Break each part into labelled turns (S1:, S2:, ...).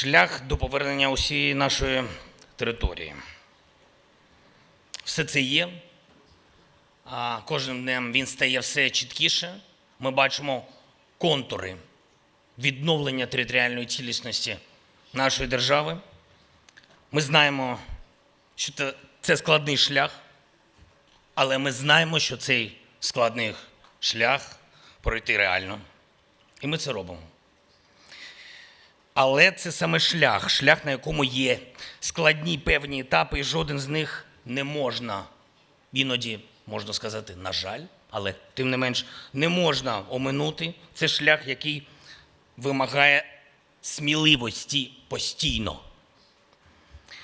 S1: шлях до повернення усієї нашої території. Все це є. Кожним днем він стає все чіткіше. Ми бачимо контури відновлення територіальної цілісності нашої держави. Ми знаємо, що це складний шлях, але ми знаємо, що цей складний шлях пройти реально. І ми це робимо. Але це саме шлях, шлях, на якому є складні певні етапи, і жоден з них не можна, іноді можна сказати, на жаль, але тим не менш не можна оминути. Це шлях, який вимагає сміливості постійно.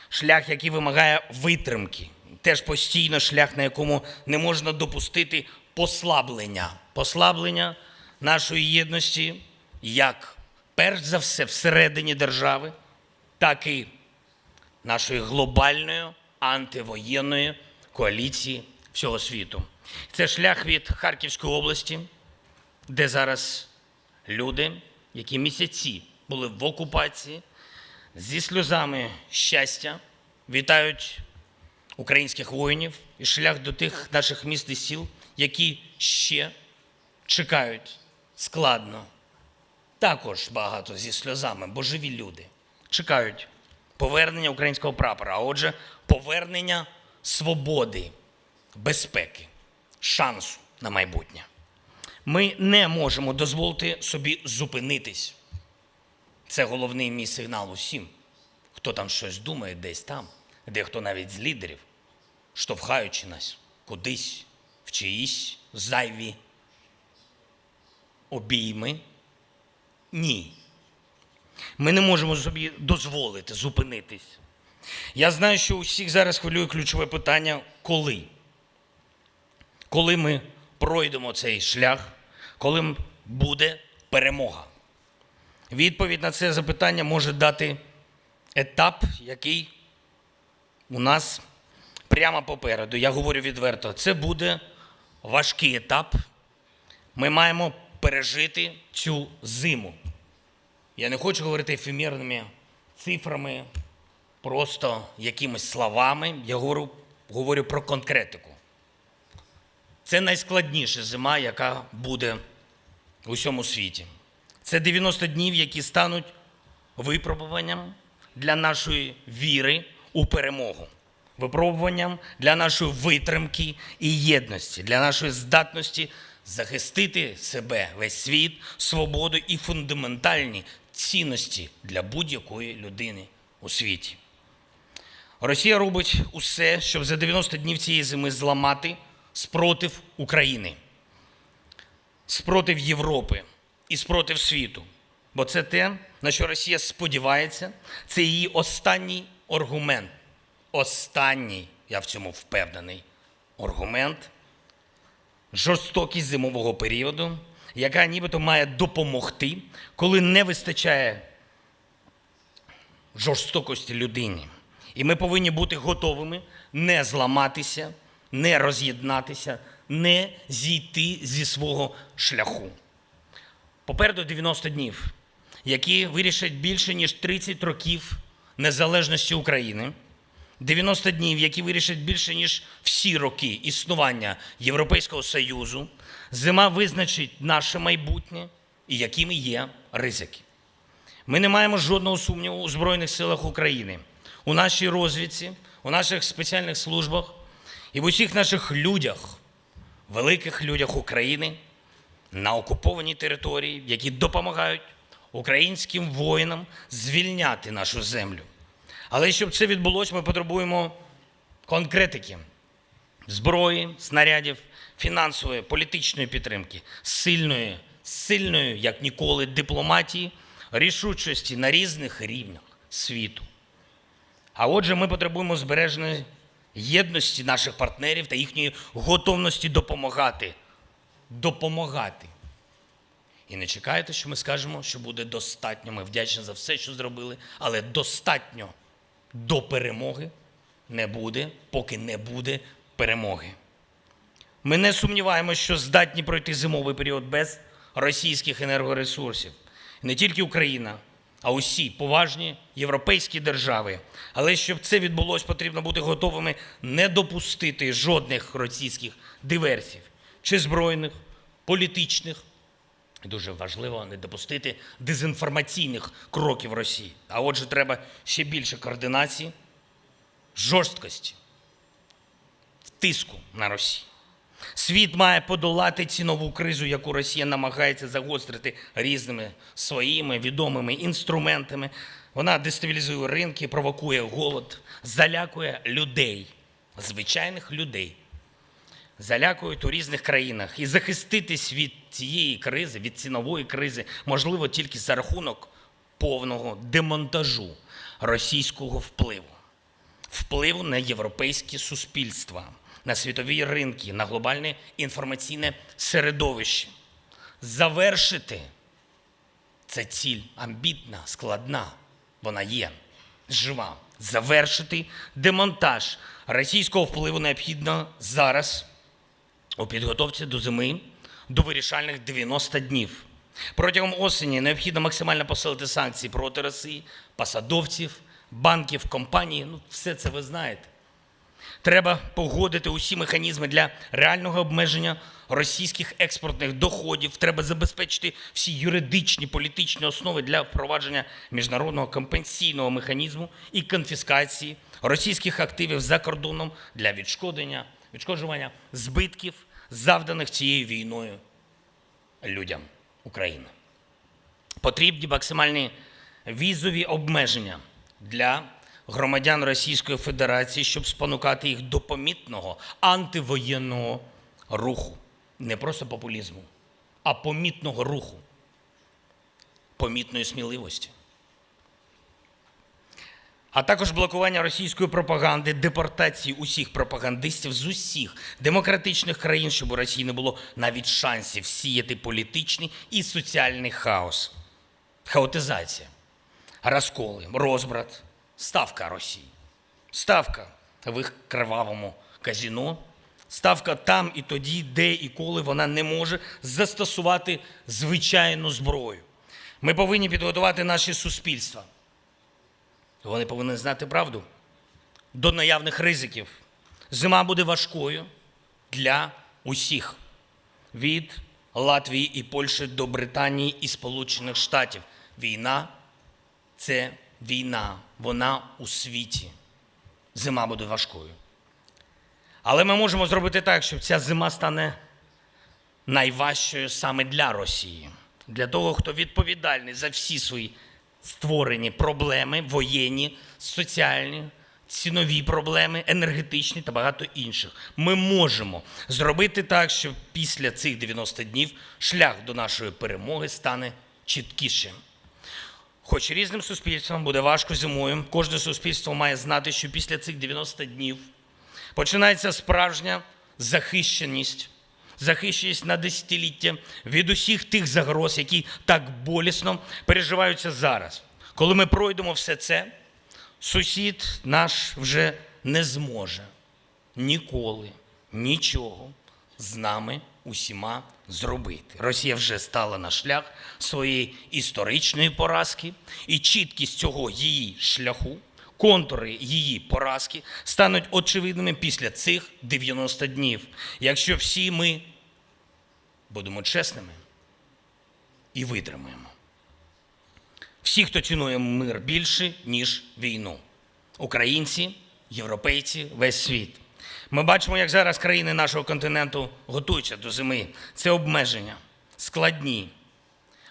S1: Шлях, який вимагає витримки. Теж постійно шлях, на якому не можна допустити послаблення. Послаблення нашої єдності як перш за все всередині держави, так і нашої глобальної антивоєнної коаліції всього світу. Це шлях від Харківської області, де зараз люди, які місяці були в окупації, зі сльозами щастя вітають українських воїнів і шлях до тих наших міст і сіл, які ще чекають складно. Також багато зі сльозами, божеві люди чекають повернення українського прапора, а отже, повернення свободи, безпеки, шансу на майбутнє. Ми не можемо дозволити собі зупинитись. Це головний мій сигнал усім, хто там щось думає десь там, дехто навіть з лідерів, штовхаючи нас кудись в чиїсь зайві обійми. Ні. Ми не можемо собі дозволити зупинитись. Я знаю, що усіх зараз хвилює ключове питання коли? Коли ми пройдемо цей шлях, коли буде перемога? Відповідь на це запитання може дати етап, який у нас прямо попереду. Я говорю відверто, це буде важкий етап. Ми маємо пережити цю зиму. Я не хочу говорити ефемерними цифрами, просто якимись словами. Я говорю, говорю про конкретику. Це найскладніша зима, яка буде у всьому світі. Це 90 днів, які стануть випробуванням для нашої віри у перемогу, випробуванням для нашої витримки і єдності, для нашої здатності захистити себе, весь світ, свободу і фундаментальні цінності для будь-якої людини у світі. Росія робить усе, щоб за 90 днів цієї зими зламати спротив України спротив Європи і спротив світу. Бо це те, на що Росія сподівається, це її останній аргумент. Останній, я в цьому впевнений, аргумент жорстокість зимового періоду, яка нібито має допомогти, коли не вистачає жорстокості людині. І ми повинні бути готовими не зламатися, не роз'єднатися, не зійти зі свого шляху. Попереду 90 днів, які вирішать більше ніж 30 років незалежності України. 90 днів, які вирішать більше ніж всі роки існування Європейського Союзу. Зима визначить наше майбутнє і якими є ризики. Ми не маємо жодного сумніву у Збройних силах України, у нашій розвідці, у наших спеціальних службах і в усіх наших людях, великих людях України на окупованій території, які допомагають українським воїнам звільняти нашу землю. Але щоб це відбулося, ми потребуємо конкретики, зброї, снарядів, фінансової, політичної підтримки, сильної, сильної, як ніколи, дипломатії, рішучості на різних рівнях світу. А отже, ми потребуємо збереженої єдності наших партнерів та їхньої готовності допомагати. Допомагати. І не чекайте, що ми скажемо, що буде достатньо. Ми вдячні за все, що зробили, але достатньо до перемоги не буде, поки не буде перемоги. Ми не сумніваємося, що здатні пройти зимовий період без російських енергоресурсів. Не тільки Україна, а усі поважні європейські держави. Але щоб це відбулось, потрібно бути готовими не допустити жодних російських диверсій, чи збройних, політичних. Дуже важливо не допустити дезінформаційних кроків Росії. А отже, треба ще більше координації, жорсткості, тиску на Росію. Світ має подолати цінову кризу, яку Росія намагається загострити різними своїми відомими інструментами. Вона дестабілізує ринки, провокує голод, залякує людей, звичайних людей. Залякують у різних країнах. І захиститись від цієї кризи, від цінової кризи, можливо тільки за рахунок повного демонтажу російського впливу впливу на європейське суспільства, на світові ринки, на глобальне інформаційне середовище. Завершити це ціль амбітна, складна. Вона є жива. Завершити демонтаж російського впливу необхідно зараз у підготовці до зими до вирішальних 90 днів. Протягом осені необхідно максимально посилити санкції проти Росії, посадовців, банків, компаній. Ну, все це ви знаєте. Треба погодити усі механізми для реального обмеження російських експортних доходів. Треба забезпечити всі юридичні політичні основи для впровадження міжнародного компенсійного механізму і конфіскації російських активів за кордоном для відшкодення, відшкоджування збитків, завданих цією війною людям України. Потрібні максимальні візові обмеження для громадян Російської Федерації, щоб спонукати їх до помітного антивоєнного руху. Не просто популізму, а помітного руху, помітної сміливості. А також блокування російської пропаганди, депортації усіх пропагандистів з усіх демократичних країн, щоб у Росії не було навіть шансів сіяти політичний і соціальний хаос, хаотизація, розколи, розбрат, ставка Росії, ставка в їх кривавому казіно, ставка там і тоді, де і коли вона не може застосувати звичайну зброю. Ми повинні підготувати наші суспільства. Вони повинні знати правду до наявних ризиків. Зима буде важкою для усіх. Від Латвії і Польщі до Британії і Сполучених Штатів. Війна це війна. Вона у світі. Зима буде важкою. Але ми можемо зробити так, щоб ця зима стане найважчою саме для Росії, для того, хто відповідальний за всі свої створені проблеми, воєнні, соціальні, цінові проблеми, енергетичні та багато інших. Ми можемо зробити так, щоб після цих 90 днів шлях до нашої перемоги стане чіткішим. Хоч різним суспільствам буде важко зимою, кожне суспільство має знати, що після цих 90 днів починається справжня захищеність, захищеність на десятиліття від усіх тих загроз, які так болісно переживаються зараз. Коли ми пройдемо все це, сусід наш вже не зможе ніколи нічого з нами усіма зробити. Росія вже стала на шлях своєї історичної поразки, і чіткість цього її шляху, контури її поразки стануть очевидними після цих 90 днів. Якщо всі ми будемо чесними і витримаємо. Всі, хто цінує мир більше, ніж війну. Українці, європейці, весь світ. Ми бачимо, як зараз країни нашого континенту готуються до зими. Це обмеження складні,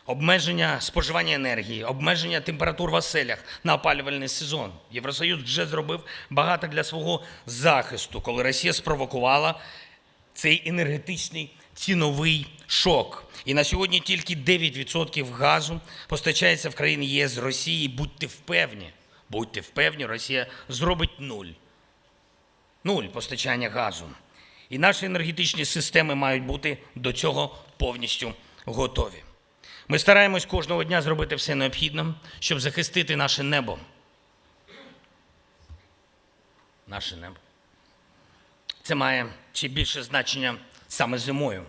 S1: обмеження споживання енергії, обмеження температур в оселях на опалювальний сезон. Євросоюз вже зробив багато для свого захисту, коли Росія спровокувала цей енергетичний ціновий шок. І на сьогодні тільки 9% газу постачається в країни ЄС з Росії. Будьте впевні, будьте впевні, Росія зробить нуль. Нуль постачання газу. І наші енергетичні системи мають бути до цього повністю готові. Ми стараємось кожного дня зробити все необхідне, щоб захистити наше небо. Наше небо. Це має ще більше значення саме зимою,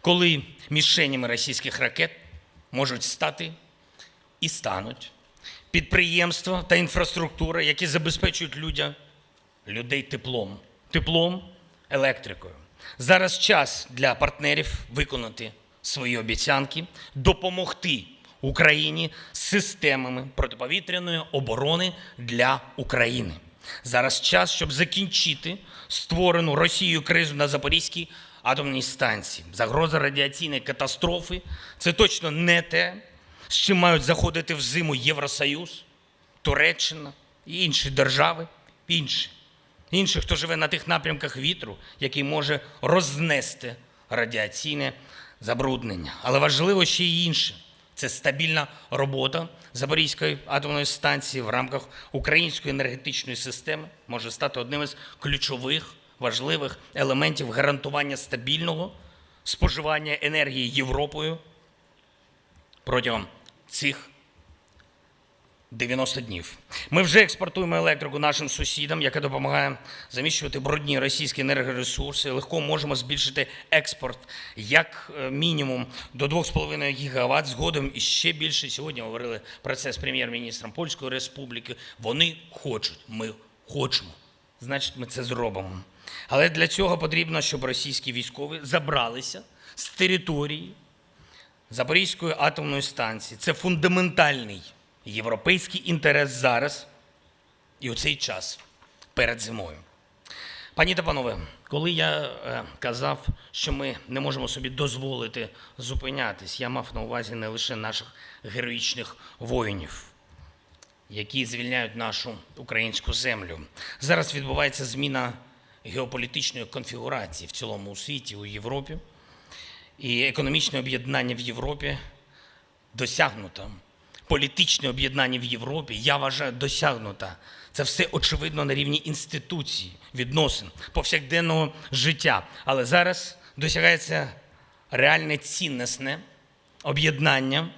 S1: коли мішенями російських ракет можуть стати і стануть підприємства та інфраструктура, які забезпечують людям, людей теплом, теплом, електрикою. Зараз час для партнерів виконати свої обіцянки, допомогти Україні з системами протиповітряної оборони для України. Зараз час, щоб закінчити створену Росією кризу на Запорізькій атомній станції. Загроза радіаційної катастрофи це точно не те, з чим мають заходити в зиму Євросоюз, Туреччина і інші держави, інші. Інші, хто живе на тих напрямках вітру, який може рознести радіаційне забруднення. Але важливо ще й інше. Це стабільна робота Запорізької атомної станції в рамках української енергетичної системи може стати одним із ключових важливих елементів гарантування стабільного споживання енергії Європою протягом цих 90 днів. Ми вже експортуємо електрику нашим сусідам, яка допомагає заміщувати брудні російські енергоресурси. Легко можемо збільшити експорт як е, мінімум до 2,5 гігаватт. Згодом і ще більше. Сьогодні говорили про це з прем'єр-міністром Польської Республіки. Вони хочуть, ми хочемо. Значить, ми це зробимо. Але для цього потрібно, щоб російські військові забралися з території Запорізької атомної станції. Це фундаментальний європейський інтерес зараз і у цей час перед зимою. Пані та панове, коли я е, казав, що ми не можемо собі дозволити зупинятись, я мав на увазі не лише наших героїчних воїнів, які звільняють нашу українську землю. Зараз відбувається зміна геополітичної конфігурації в цілому у світі, у Європі. І економічне об'єднання в Європі досягнуто. Політичне об'єднання в Європі, я вважаю, досягнуто. Це все очевидно на рівні інституцій, відносин, повсякденного життя. Але зараз досягається реальне ціннісне об'єднання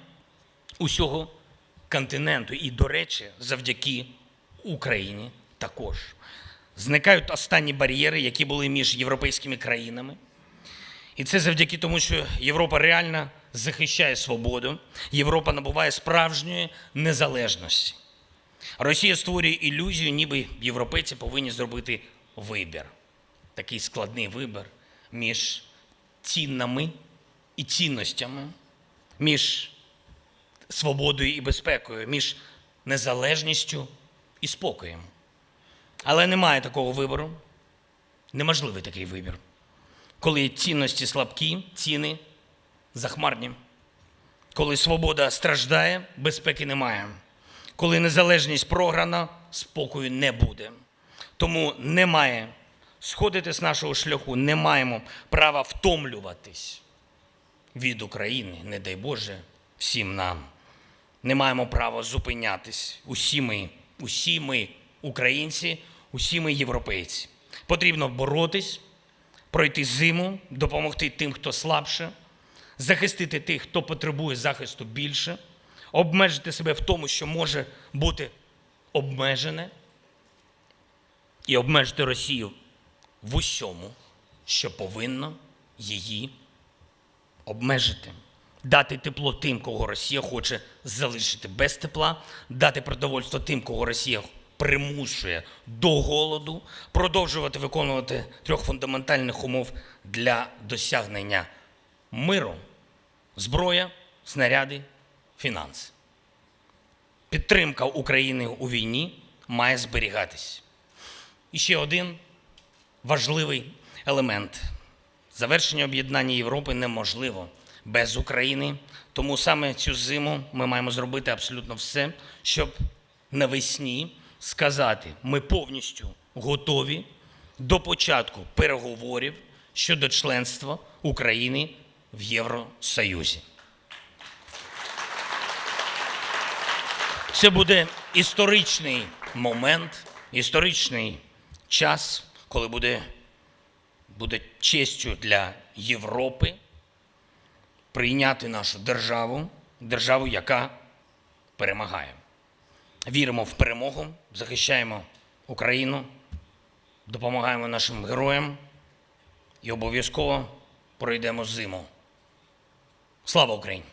S1: усього континенту. І, до речі, завдяки Україні також. Зникають останні бар'єри, які були між європейськими країнами. І це завдяки тому, що Європа реально захищає свободу, Європа набуває справжньої незалежності. Росія створює ілюзію, ніби європейці повинні зробити вибір. Такий складний вибір між ціннами і цінностями, між свободою і безпекою, між незалежністю і спокоєм. Але немає такого вибору. Неможливий такий вибір коли цінності слабкі, ціни захмарні, коли свобода страждає, безпеки немає, коли незалежність програна, спокою не буде. Тому немає сходити з нашого шляху, не маємо права втомлюватись від України, не дай Боже, всім нам. Не маємо права зупинятись. Усі ми, усі ми українці, усі ми європейці. Потрібно боротись пройти зиму, допомогти тим, хто слабше, захистити тих, хто потребує захисту більше, обмежити себе в тому, що може бути обмежене, і обмежити Росію в усьому, що повинно її обмежити. Дати тепло тим, кого Росія хоче залишити без тепла, дати продовольство тим, кого Росія примушує до голоду, продовжувати виконувати трьох фундаментальних умов для досягнення миру: зброя, снаряди, фінанси. Підтримка України у війні має зберігатись. І ще один важливий елемент. Завершення об'єднання Європи неможливо без України. Тому саме цю зиму ми маємо зробити абсолютно все, щоб навесні сказати, ми повністю готові до початку переговорів щодо членства України в Євросоюзі. Це буде історичний момент, історичний час, коли буде, буде честю для Європи прийняти нашу державу, державу, яка перемагає. Віримо в перемогу, захищаємо Україну, допомагаємо нашим героям і обов'язково пройдемо зиму. Слава Україні!